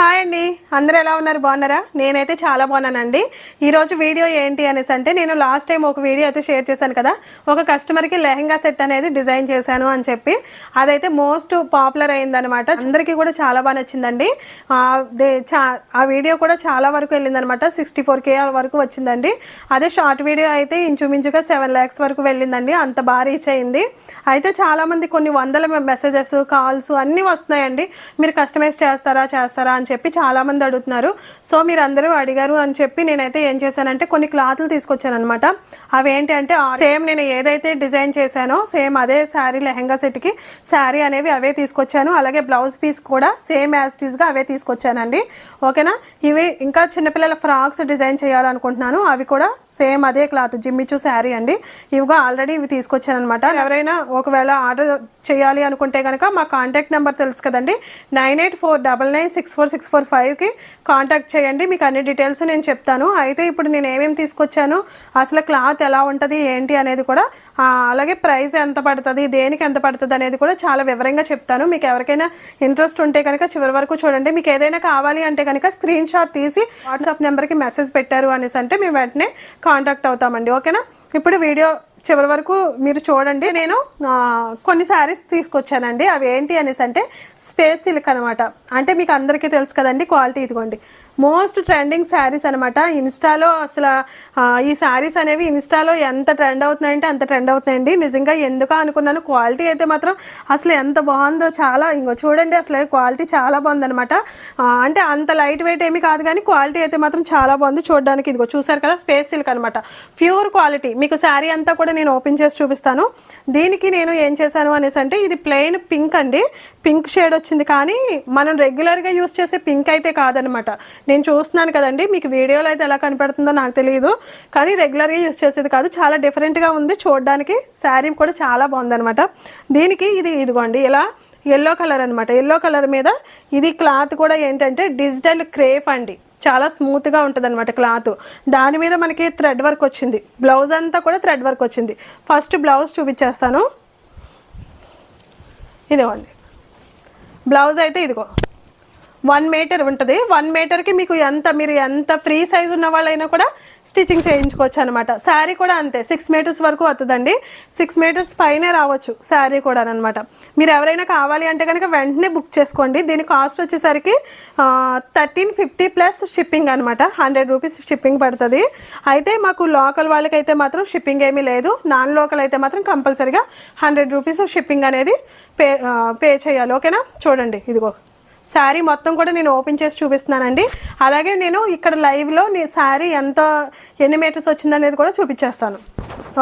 Hi అండి. అందరూ ఎలా ఉన్నారు? బాగున్నారా? నేనైతే చాలా బాగున్నానండి. ఈరోజు వీడియో ఏంటి అనేసి అంటే నేను లాస్ట్ టైం ఒక వీడియో అయితే షేర్ చేశాను కదా. ఒక కస్టమర్కి లెహంగా సెట్ అనేది డిజైన్ చేశాను అని చెప్పి. అదైతే మోస్ట్ పాపులర్ అయిందనమాట అందరికీ కూడా చాలా బాగా నచ్చిందండి. ఆ, చా- ఆ వీడియో కూడా చాలా వరకు వెళ్ళిందనమాట సిక్స్టీ ఫోర్ కే వరకు వచ్చిందండి. అదే షార్ట్ వీడియో అయితే ఇంచుమించుగా సెవెన్ ల్యాక్స్ వరకు వెళ్ళిందండి. అంత బాగా రీచ్ అయింది. అయితే చాలామంది కొన్ని వందల మెసేజెస్ కాల్స్ అన్నీ వస్తున్నాయండి. మీరు కస్టమైజ్ చేస్తారా? చేస్తారా అని చెప్పి చాలా మంది అడుగుతున్నారు. సో మీరు అందరూ అడిగారు అని చెప్పి నేనైతే ఏం చేశానంటే కొన్ని క్లాత్లు తీసుకొచ్చాను అనమాట అవి ఏంటి అంటే సేమ్ నేను ఏదైతే డిజైన్ చేశానో సేమ్ అదే శారీ లెహంగా సెట్కి శారీ అనేవి అవే తీసుకొచ్చాను. అలాగే బ్లౌజ్ పీస్ కూడా సేమ్ యాజ్గా అవే తీసుకొచ్చానండి. ఓకేనా? ఇవి ఇంకా చిన్నపిల్లల ఫ్రాక్స్ డిజైన్ చేయాలనుకుంటున్నాను. అవి కూడా సేమ్ అదే క్లాత్ జిమ్మిచు శారీ అండి. ఇవిగా ఆల్రెడీ ఇవి తీసుకొచ్చాను అనమాట ఎవరైనా ఒకవేళ ఆర్డర్ చేయాలి అనుకుంటే కనుక మా కాంటాక్ట్ నెంబర్ తెలుసు కదండి. Nine eight four double nine six four six six four ఫైవ్కి కాంటాక్ట్ చేయండి. మీకు అన్ని డీటెయిల్స్ నేను చెప్తాను. అయితే ఇప్పుడు నేను ఏమేమి తీసుకొచ్చాను? అసలు క్లాత్ ఎలా ఉంటుంది? ఏంటి అనేది కూడా అలాగే ప్రైస్ ఎంత పడుతుంది? దేనికి ఎంత పడుతుంది అనేది కూడా చాలా వివరంగా చెప్తాను. మీకు ఎవరికైనా ఇంట్రెస్ట్ ఉంటే కనుక చివరి వరకు చూడండి. మీకు ఏదైనా కావాలి అంటే కనుక స్క్రీన్ షాట్ తీసి వాట్సాప్ నెంబర్కి మెసేజ్ పెట్టారు అనేసి అంటే మేము వెంటనే కాంటాక్ట్ అవుతామండి. ఓకేనా? ఇప్పుడు వీడియో చివరి వరకు మీరు చూడండి. నేను కొన్ని శారీస్ తీసుకొచ్చానండి. అవి ఏంటి అనేసి అంటే స్పేస్ సిల్క్ అనమాట అంటే మీకు అందరికీ తెలుసు కదండి క్వాలిటీ ఇదిగోండి. మోస్ట్ ట్రెండింగ్ శారీస్ అనమాట ఇన్స్టాలో అసలు ఈ శారీస్ అనేవి ఇన్స్టాలో ఎంత ట్రెండ్ అవుతున్నాయంటే అంత ట్రెండ్ అవుతున్నాయండి. నిజంగా ఎందుకు అనుకున్నాను క్వాలిటీ అయితే మాత్రం అసలు ఎంత బాగుందో చాలా ఇంకో చూడండి అసలు క్వాలిటీ చాలా బాగుందనమాట అంటే అంత లైట్ వెయిట్ ఏమి కాదు కానీ క్వాలిటీ అయితే మాత్రం చాలా బాగుంది చూడడానికి. ఇదిగో చూసారు కదా స్పేస్ సిల్క్ అనమాట ప్యూర్ క్వాలిటీ. మీకు శారీ అంతా కూడా నేను ఓపెన్ చేసి చూపిస్తాను. దీనికి నేను ఏం చేశాను అనేసి అంటే ఇది ప్లెయిన్ పింక్ అండి. పింక్ షేడ్ వచ్చింది కానీ మనం రెగ్యులర్గా యూస్ చేసే పింక్ అయితే కాదనమాట నేను చూస్తున్నాను కదండి మీకు వీడియోలో అయితే ఎలా కనపడుతుందో నాకు తెలియదు కానీ రెగ్యులర్గా యూస్ చేసేది కాదు. చాలా డిఫరెంట్గా ఉంది. చూడడానికి శారీ కూడా చాలా బాగుందనమాట దీనికి ఇది ఇదిగోండి ఇలా ఎల్లో కలర్ అనమాట ఎల్లో కలర్ మీద ఇది క్లాత్ కూడా ఏంటంటే డిజిటల్ క్రేప్ అండి. చాలా స్మూత్గా ఉంటుంది అనమాట క్లాత్ దాని మీద మనకి థ్రెడ్ వర్క్ వచ్చింది. బ్లౌజ్ అంతా కూడా థ్రెడ్ వర్క్ వచ్చింది. ఫస్ట్ బ్లౌజ్ చూపించేస్తాను. ఇదిగోండి. బ్లౌజ్ అయితే ఇదిగో. వన్ మీటర్ ఉంటుంది. వన్ మీటర్కి మీకు ఎంత మీరు ఎంత ఫ్రీ సైజ్ ఉన్న వాళ్ళైనా కూడా స్టిచ్చింగ్ చేయించుకోవచ్చు అనమాట శారీ కూడా అంతే. సిక్స్ మీటర్స్ వరకు వస్తుందండి సిక్స్ మీటర్స్ పైనే రావచ్చు శారీ కూడా అనమాట మీరు ఎవరైనా కావాలి అంటే కనుక వెంటనే బుక్ చేసుకోండి. దీని కాస్ట్ వచ్చేసరికి థర్టీన్ ఫిఫ్టీ ప్లస్ షిప్పింగ్ అనమాట హండ్రెడ్ రూపీస్ షిప్పింగ్ పడుతుంది. అయితే మాకు లోకల్ వాళ్ళకైతే మాత్రం షిప్పింగ్ ఏమీ లేదు. నాన్ లోకల్ అయితే మాత్రం కంపల్సరీగా హండ్రెడ్ రూపీస్ షిప్పింగ్ అనేది పే పే చేయాలి. ఓకేనా? చూడండి. ఇదిగో. శారీ మొత్తం కూడా నేను ఓపెన్ చేసి చూపిస్తున్నానండి. అలాగే నేను ఇక్కడ లైవ్లో నీ శారీ ఎంత ఎన్ని మీటర్స్ వచ్చిందనేది కూడా చూపించేస్తాను.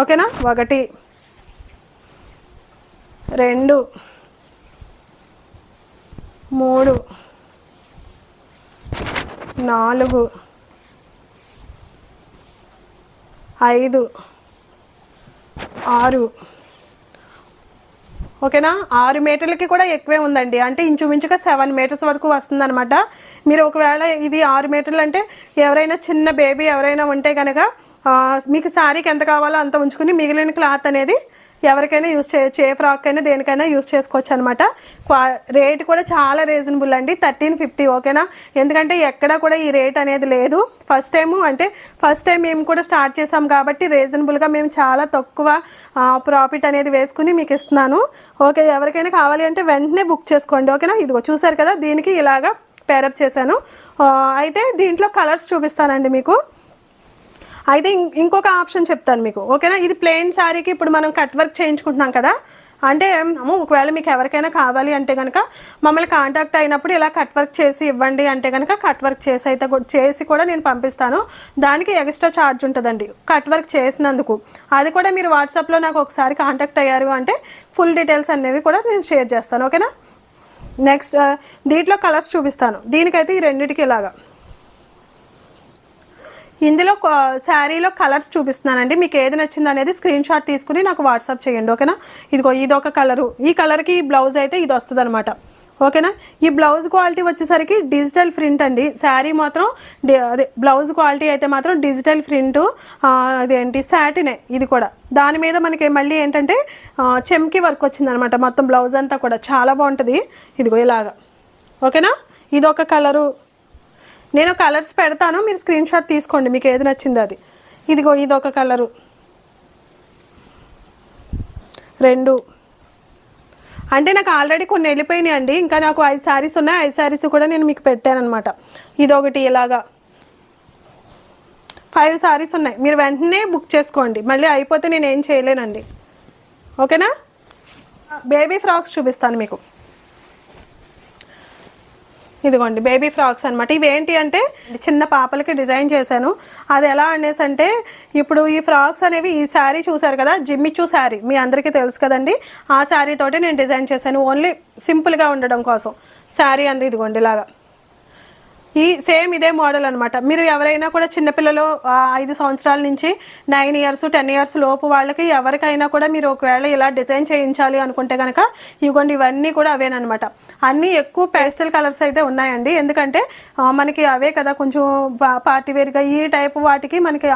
ఓకేనా? ఒకటి రెండు మూడు నాలుగు ఐదు ఆరు ఓకేనా? ఆరు మీటర్లకి కూడా ఎక్కువే ఉందండి. అంటే ఇంచుమించుగా సెవెన్ మీటర్స్ వరకు వస్తుందన్నమాట. మీరు ఒకవేళ ఇది ఆరు మీటర్లు అంటే ఎవరైనా చిన్న బేబీ ఎవరైనా ఉంటే కనుక మీకు శారీకి ఎంత కావాలో అంత ఉంచుకుని మిగిలిన క్లాత్ అనేది ఎవరికైనా యూస్ చేయొచ్చు ఏ ఫ్రాక్ అయినా దేనికైనా యూస్ చేసుకోవచ్చు అనమాట రేట్ కూడా చాలా రీజనబుల్ అండి. థర్టీన్ ఫిఫ్టీ ఓకేనా? ఎందుకంటే ఎక్కడ కూడా ఈ రేట్ అనేది లేదు. ఫస్ట్ టైము అంటే ఫస్ట్ టైం మేము కూడా స్టార్ట్ చేసాం కాబట్టి రీజనబుల్గా మేము చాలా తక్కువ ప్రాఫిట్ అనేది వేసుకుని మీకు ఇస్తున్నాను. ఓకే ఎవరికైనా కావాలి అంటే వెంటనే బుక్ చేసుకోండి ఓకేనా? ఇదిగో చూసారు కదా దీనికి ఇలాగా పేరప్ చేశాను. అయితే దీంట్లో కలర్స్ చూపిస్తానండి మీకు. అయితే ఇం- ఇంకొక ఆప్షన్ చెప్తాను మీకు. ఓకేనా? ఇది ప్లెయిన్ శారీకి ఇప్పుడు మనం కట్ వర్క్ చేయించుకుంటున్నాం కదా? అంటే ఒకవేళ మీకు ఎవరికైనా కావాలి అంటే కనుక మమ్మల్ని కాంటాక్ట్ అయినప్పుడు ఇలా కట్ వర్క్ చేసి ఇవ్వండి అంటే కనుక కట్ వర్క్ చేసి అయితే చేసి కూడా నేను పంపిస్తాను. దానికి ఎక్స్ట్రా ఛార్జ్ ఉంటుందండి. కట్ వర్క్ చేసినందుకు. అది కూడా మీరు వాట్సాప్లో నాకు ఒకసారి కాంటాక్ట్ అయ్యారు అంటే ఫుల్ డీటెయిల్స్ అనేవి కూడా నేను షేర్ చేస్తాను. ఓకేనా? నెక్స్ట్ దీంట్లో కలర్స్ చూపిస్తాను. దీనికైతే ఈ రెండింటికి ఇలాగా. ఇందులో శారీలో కలర్స్ చూపిస్తున్నానండి. మీకు ఏది నచ్చింది అనేది స్క్రీన్ షాట్ తీసుకుని నాకు వాట్సాప్ చేయండి ఓకేనా? ఇదిగో ఇది ఒక కలరు. ఈ కలర్కి బ్లౌజ్ అయితే ఇది వస్తుంది అనమాట ఓకేనా? ఈ బ్లౌజ్ క్వాలిటీ వచ్చేసరికి డిజిటల్ ప్రింట్ అండి. శారీ మాత్రం అదే బ్లౌజ్ క్వాలిటీ అయితే మాత్రం డిజిటల్ ప్రింట్ అదేంటి సాటినే ఇది కూడా. దాని మీద మనకి మళ్ళీ ఏంటంటే చెమ్కి వర్క్ వచ్చిందనమాట మొత్తం బ్లౌజ్ అంతా కూడా. చాలా బాగుంటుంది. ఇదిగో ఇలాగా. ఓకేనా? ఇది ఒక కలరు. నేను కలర్స్ పెడతాను మీరు స్క్రీన్ షాట్ తీసుకోండి మీకు ఏది నచ్చింది అది. ఇదిగో ఇది ఒక కలరు. రెండు. అంటే నాకు ఆల్రెడీ కొన్ని వెళ్ళిపోయినాయి అండి ఇంకా నాకు ఐదు శారీస్ ఉన్నాయి ఐదు శారీస్ కూడా నేను మీకు పెట్టాను అనమాట ఇదొకటి ఇలాగా. ఫైవ్ శారీస్ ఉన్నాయి. మీరు వెంటనే బుక్ చేసుకోండి. మళ్ళీ అయిపోతే నేను ఏం చేయలేనండి. ఓకేనా? బేబీ ఫ్రాక్స్ చూపిస్తాను మీకు. ఇదిగోండి బేబీ ఫ్రాక్స్ అనమాట ఇవేంటి అంటే చిన్న పాపలకి డిజైన్ చేశాను. అది ఎలా అనేసి అంటే ఇప్పుడు ఈ ఫ్రాక్స్ అనేవి ఈ శారీ చూసారు కదా జిమ్మిచ్చు శారీ మీ అందరికీ తెలుసు కదండి. ఆ శారీ తోటి నేను డిజైన్ చేశాను. ఓన్లీ సింపుల్గా ఉండడం కోసం. శారీ అంది ఇదిగోండి ఇలాగా. ఈ సేమ్ ఇదే మోడల్ అనమాట మీరు ఎవరైనా కూడా చిన్నపిల్లలు ఐదు సంవత్సరాల నుంచి నైన్ ఇయర్స్ టెన్ ఇయర్స్ లోపు వాళ్ళకి ఎవరికైనా కూడా మీరు ఒకవేళ ఇలా డిజైన్ చేయించాలి అనుకుంటే కనుక ఇవ్వండి ఇవన్నీ కూడా అవేనమాట అన్నీ ఎక్కువ పేస్టల్ కలర్స్ అయితే ఉన్నాయండి. ఎందుకంటే మనకి అవే కదా కొంచెం పార్టీ వేర్గా ఈ టైప్ వాటికి మనకి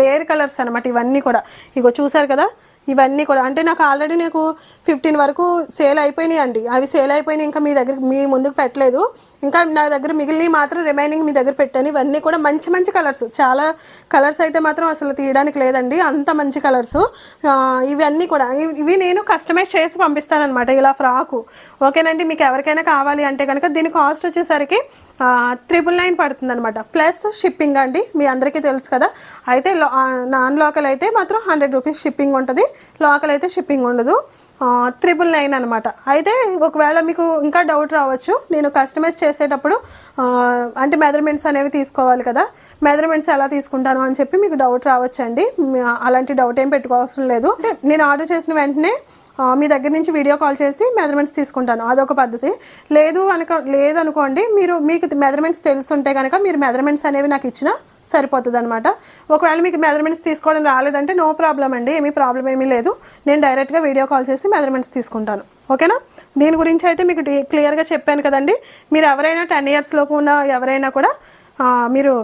రేర్ కలర్స్ అనమాట ఇవన్నీ కూడా. ఇగో చూసారు కదా ఇవన్నీ కూడా. అంటే నాకు ఆల్రెడీ నాకు ఫిఫ్టీన్ వరకు సేల్ అయిపోయినాయి అండి అవి సేల్ అయిపోయినాయి. ఇంకా మీ దగ్గర మీ ముందుకు పెట్టలేదు. ఇంకా నా దగ్గర మిగిలినవి మాత్రం రిమైనింగ్ మీ దగ్గర పెట్టాను. ఇవన్నీ కూడా మంచి మంచి కలర్స్ చాలా కలర్స్ అయితే మాత్రం అసలు తీయడానికి లేదండి. అంత మంచి కలర్స్ ఇవన్నీ కూడా. ఇవి- ఇవి నేను కస్టమైజ్ చేసి పంపిస్తానమాట ఇలా ఫ్రాకు ఓకేనండి? మీకు ఎవరికైనా కావాలి అంటే కనుక దీని కాస్ట్ వచ్చేసరికి త్రిబుల్ నైన్ పడుతుంది అనమాట ప్లస్ షిప్పింగ్ అండి. మీ అందరికీ తెలుసు కదా. అయితే లో- నాన్ లోకల్ అయితే మాత్రం హండ్రెడ్ రూపీస్ షిప్పింగ్ ఉంటుంది. లోకల్ అయితే షిప్పింగ్ ఉండదు. త్రిబుల్ నైన్ అనమాట అయితే ఒకవేళ మీకు ఇంకా డౌట్ రావచ్చు నేను కస్టమైజ్ చేసేటప్పుడు అంటే మెజర్మెంట్స్ అనేవి తీసుకోవాలి కదా మెజర్మెంట్స్ ఎలా తీసుకుంటాను అని చెప్పి మీకు డౌట్ రావచ్చు అండి అలాంటి డౌట్ ఏం పెట్టుకోవాల్సిన లేదు. నేను ఆర్డర్ చేసిన వెంటనే మీ దగ్గర నుంచి వీడియో కాల్ చేసి మెజర్మెంట్స్ తీసుకుంటాను. అదొక పద్ధతి. లేదు అనుకో లేదనుకోండి మీరు మీకు మెజర్మెంట్స్ తెలుసుంటే కనుక మీరు మెజర్మెంట్స్ అనేవి నాకు ఇచ్చినా సరిపోతుంది అనమాట ఒకవేళ మీకు మెజర్మెంట్స్ తీసుకోవడం రాలేదంటే నో ప్రాబ్లం అండి ఏమీ ప్రాబ్లం ఏమీ లేదు. నేను డైరెక్ట్గా వీడియో కాల్ చేసి మెజర్మెంట్స్ తీసుకుంటాను. ఓకేనా? దీని గురించి అయితే మీకు క్లియర్గా చెప్పాను కదండి. మీరు ఎవరైనా టెన్ ఇయర్స్ లోపు ఉన్న ఎవరైనా కూడా మీరు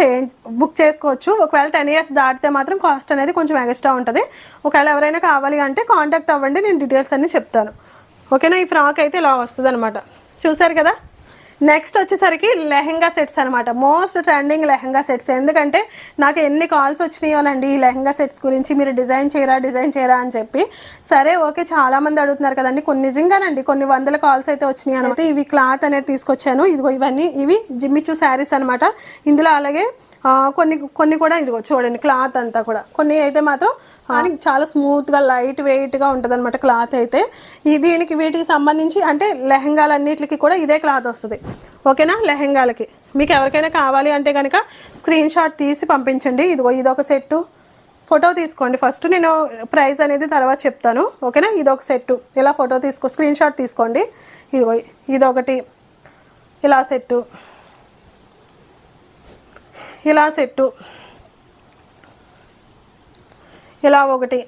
చేంజ్ బుక్ చేసుకోవచ్చు. ఒకవేళ టెన్ ఇయర్స్ దాటితే మాత్రం కాస్ట్ అనేది కొంచెం ఎక్స్ట్రా ఉంటుంది. ఒకవేళ ఎవరైనా కావాలి అంటే కాంటాక్ట్ అవ్వండి నేను డీటెయిల్స్ అన్నీ చెప్తాను. ఓకేనా? ఈ ఫ్రాక్ అయితే ఇలా వస్తుంది అనమాట చూసారు కదా? నెక్స్ట్ వచ్చేసరికి లెహంగా సెట్స్ అనమాట మోస్ట్ ట్రెండింగ్ లెహంగా సెట్స్. ఎందుకంటే నాకు ఎన్ని కాల్స్ వచ్చినాయోనండి ఈ లెహంగా సెట్స్ గురించి మీరు డిజైన్ చేయరా డిజైన్ చేయరా అని చెప్పి. సరే ఓకే చాలా మంది అడుగుతున్నారు కదండి. కొన్ని నిజంగానండి కొన్ని వందల కాల్స్ అయితే వచ్చినాయి అనమాట ఇవి క్లాత్ అనేది తీసుకొచ్చాను. ఇదిగో ఇవన్నీ ఇవి జిమ్మిచూ శారీస్ అనమాట ఇందులో అలాగే కొన్ని కొన్ని కూడా ఇదిగో చూడండి క్లాత్ అంతా కూడా. కొన్ని అయితే మాత్రం చాలా స్మూత్గా లైట్ వెయిట్గా ఉంటది అనమాట క్లాత్ అయితే. ఈ దీనికి వీటికి సంబంధించి అంటే లెహంగాలన్నిటికి కూడా ఇదే క్లాత్ వస్తుంది. ఓకేనా? లెహంగాలకి. మీకు ఎవరికైనా కావాలి అంటే కనుక స్క్రీన్ షాట్ తీసి పంపించండి. ఇదిగో ఇదొక సెట్టు ఫోటో తీసుకోండి. ఫస్ట్ నేను ప్రైస్ అనేది తర్వాత చెప్తాను. ఓకేనా? ఇదొక సెట్టు ఇలా ఫోటో తీసుకో స్క్రీన్ షాట్ తీసుకోండి. ఇదిగో ఇదొకటి. ఇలా సెట్టు ఇలా సెట్టు. ఇలా ఒకటి.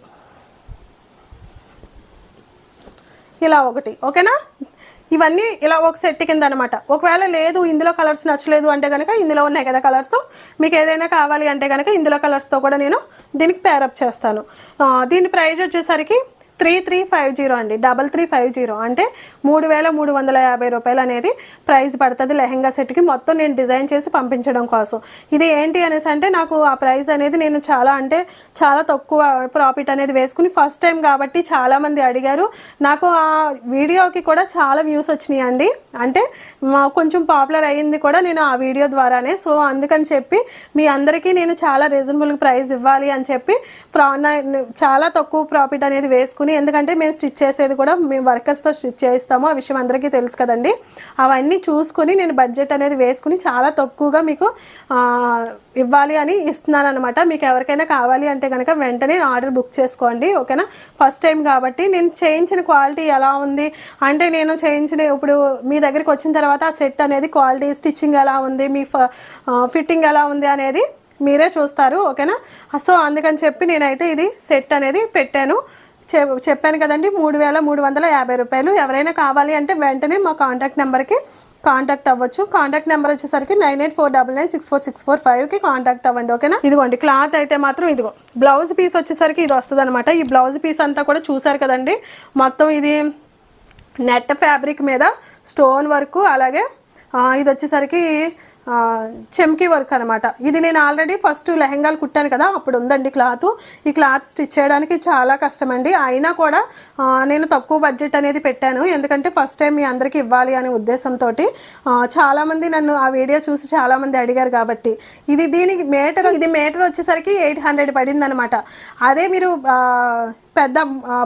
ఇలా ఒకటి. ఓకేనా? ఇవన్నీ ఇలా ఒక సెట్ కింద అనమాట ఒకవేళ లేదు ఇందులో కలర్స్ నచ్చలేదు అంటే కనుక ఇందులో ఉన్నాయి కదా కలర్స్. మీకు ఏదైనా కావాలి అంటే కనుక ఇందులో కలర్స్తో కూడా నేను దీనికి పేరప్ చేస్తాను. దీని ప్రైజ్ వచ్చేసరికి త్రీ త్రీ ఫైవ్ జీరో అండి. Double three five zero. అంటే మూడు వేల మూడు వందల యాభై రూపాయలు అనేది ప్రైస్ పడుతుంది లెహంగా సెట్కి. మొత్తం నేను డిజైన్ చేసి పంపించడం కోసం. ఇది ఏంటి అనేసి అంటే నాకు ఆ ప్రైస్ అనేది నేను చాలా అంటే చాలా తక్కువ ప్రాఫిట్ అనేది వేసుకుని ఫస్ట్ టైం కాబట్టి చాలా మంది అడిగారు. నాకు ఆ వీడియోకి కూడా చాలా వ్యూస్ వచ్చినాయి అండి. అంటే కొంచెం పాపులర్ అయ్యింది కూడా నేను ఆ వీడియో ద్వారానే. సో అందుకని చెప్పి మీ అందరికీ నేను చాలా రీజనబుల్ ప్రైస్ ఇవ్వాలి అని చెప్పి ప్రా చాలా తక్కువ ప్రాఫిట్ అనేది వేసుకుని ఎందుకంటే మేము స్టిచ్ చేసేది కూడా మేము వర్కర్స్తో స్టిచ్ చేస్తాము ఆ విషయం అందరికీ తెలుసు కదండి. అవన్నీ చూసుకుని నేను బడ్జెట్ అనేది వేసుకుని చాలా తక్కువగా మీకు ఇవ్వాలి అని ఇస్తున్నాను అనమాట మీకు ఎవరికైనా కావాలి అంటే కనుక వెంటనే ఆర్డర్ బుక్ చేసుకోండి ఓకేనా? ఫస్ట్ టైం కాబట్టి నేను చేయించిన క్వాలిటీ ఎలా ఉంది? అంటే నేను చేయించిన ఇప్పుడు మీ దగ్గరికి వచ్చిన తర్వాత ఆ సెట్ అనేది క్వాలిటీ స్టిచ్చింగ్ ఎలా ఉంది? మీ ఫిట్టింగ్ ఎలా ఉంది అనేది మీరే చూస్తారు ఓకేనా? సో అందుకని చెప్పి నేనైతే ఇది సెట్ అనేది పెట్టాను. చెప్పాను కదండి మూడు వేల మూడు వందల యాభై రూపాయలు. ఎవరైనా కావాలి అంటే వెంటనే మా కాంటాక్ట్ నెంబర్కి కాంటాక్ట్ అవ్వచ్చు. కాంటాక్ట్ నెంబర్ వచ్చేసరికి nine eight four double nine six four six four ఫైవ్కి కాంటాక్ట్ అవ్వండి ఓకేనా? ఇదిగోండి క్లాత్ అయితే మాత్రం ఇదిగో బ్లౌజ్ పీస్ వచ్చేసరికి ఇది వస్తుంది అనమాట ఈ బ్లౌజ్ పీస్ అంతా కూడా చూసారు కదండి మొత్తం ఇది నెట్ ఫ్యాబ్రిక్ మీద స్టోన్ వర్క్ అలాగే ఇది వచ్చేసరికి చెమ్కీ వర్క్ అనమాట ఇది నేను ఆల్రెడీ ఫస్ట్ లెహంగాలు కుట్టాను కదా అప్పుడు ఉందండి క్లాత్. ఈ క్లాత్ స్టిచ్ చేయడానికి చాలా కష్టం అండి అయినా కూడా నేను తక్కువ బడ్జెట్ అనేది పెట్టాను. ఎందుకంటే ఫస్ట్ టైం మీ అందరికీ ఇవ్వాలి అనే ఉద్దేశంతో చాలామంది నన్ను ఆ వీడియో చూసి చాలామంది అడిగారు కాబట్టి. ఇది దీనికి మీటర్ ఇది మీటర్ వచ్చేసరికి ఎయిట్ హండ్రెడ్ పడింది అనమాట అదే మీరు పెద్ద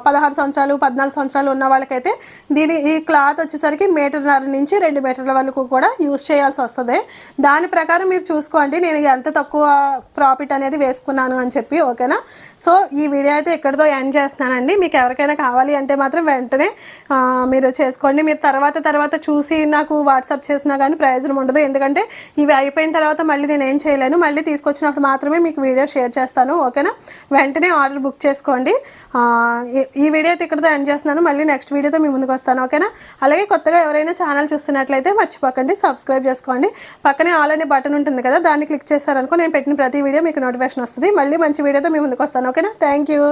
పదహారు సంవత్సరాలు పద్నాలుగు సంవత్సరాలు ఉన్న వాళ్ళకైతే దీని ఈ క్లాత్ వచ్చేసరికి మీటర్న్నర నుంచి రెండు మీటర్ల వరకు కూడా యూజ్ చేయాల్సి వస్తుంది. దాని ప్రకారం మీరు చూసుకోండి. నేను ఎంత తక్కువ ప్రాఫిట్ అనేది వేసుకున్నాను అని చెప్పి ఓకేనా? సో ఈ వీడియో అయితే ఇక్కడితో ఎండ్ చేస్తున్నానండి. మీకు ఎవరికైనా కావాలి అంటే మాత్రం వెంటనే మీరు చేసుకోండి. మీరు తర్వాత తర్వాత చూసి నాకు వాట్సాప్ చేసినా కానీ ప్రయోజనం ఉండదు. ఎందుకంటే ఇవి అయిపోయిన తర్వాత మళ్ళీ నేను ఏం చేయలేను. మళ్ళీ తీసుకొచ్చినప్పుడు మాత్రమే మీకు వీడియో షేర్ చేస్తాను. ఓకేనా? వెంటనే ఆర్డర్ బుక్ చేసుకోండి. ఈ- ఈ వీడియో అయితే ఇక్కడితో ఎండ్ చేస్తున్నాను. మళ్ళీ నెక్స్ట్ వీడియోతో మీ ముందుకు వస్తాను. ఓకేనా? అలాగే కొత్తగా ఎవరైనా ఛానల్ చూస్తున్నట్లయితే మర్చిపోకండి. సబ్స్క్రైబ్ చేసుకోండి. పక్కనే ఆల్ అనే బటన్ ఉంటుంది కదా దాన్ని క్లిక్ చేశారనుకో నేను పెట్టిన ప్రతి వీడియో మీకు నోటిఫికేషన్ వస్తుంది. మళ్ళీ మంచి వీడియోతో మీ ముందుకు వస్తాను. ఓకేనా థ్యాంక్ యూ